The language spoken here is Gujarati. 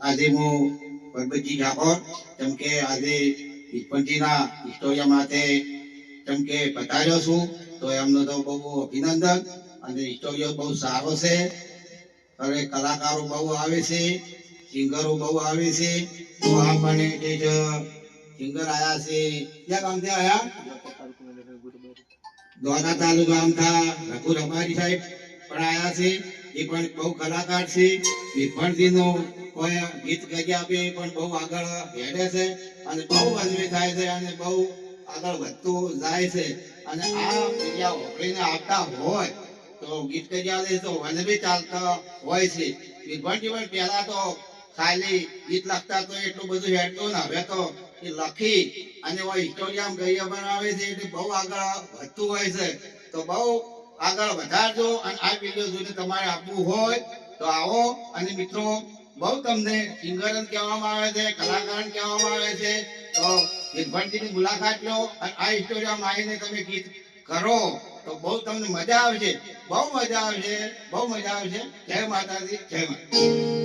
આજે હું પરબતજી ઠાકોર, જેમ કે આજે વિપનજીના હિસ્ટોરિયા માટે જેમ કે પધાર્યો છું, તો એમનો તો બહુ અભિનંદન અને હિસ્ટોરિયો બહુ સારો છે. હવે કલાકારો બહુ આવે છે, સિંગરો બહુ આવે છે. તો આપણને જે જ સિંગર આવ્યા છે, ક્યાં ગામથી આવ્યા દ્વારા તાલુકા ગામથા રઘુ રબારી સાહેબ પણ આયા છે. એ પણ બહુ કલાકાર છે. વિભણજીનો કોઈ ગીત ગાઈ આપે એ પણ બહુ આગળ હેડે છે અને બહુ અજવી થાય છે અને બહુ આગળ વધતું જાય છે. અને આ જગ્યા ઓકળીને આવતા હોય તો ગીત કરી આવે તો વન બી ચાલતા હોય છે. વિભણજી પણ પહેલા તો ખાલી ગીત લખતા તો એટલું બધું હેડતું ને હવે તો એ લખી અને હિસ્ટોરિયામ ગઈ બનાવે છે એટલે બહુ આગળ વધતું હોય છે. તો બહુ આગળ વધારજો અને આ વીડિયો જોઈને તમારે આપવું હોય તો આવો. અને મિત્રો, બહુ તમને સિંગર કહેવામાં આવે છે કલાકાર કહેવામાં આવે છે. તો વિરભણજીની મુલાકાત લો અને આ હિસ્ટોરિયા આવીને તમે ગીત કરો. તો બહુ તમને મજા આવશે. બહુ મજા આવશે. બહુ મજા આવશે. જય માતાજી, જય માતા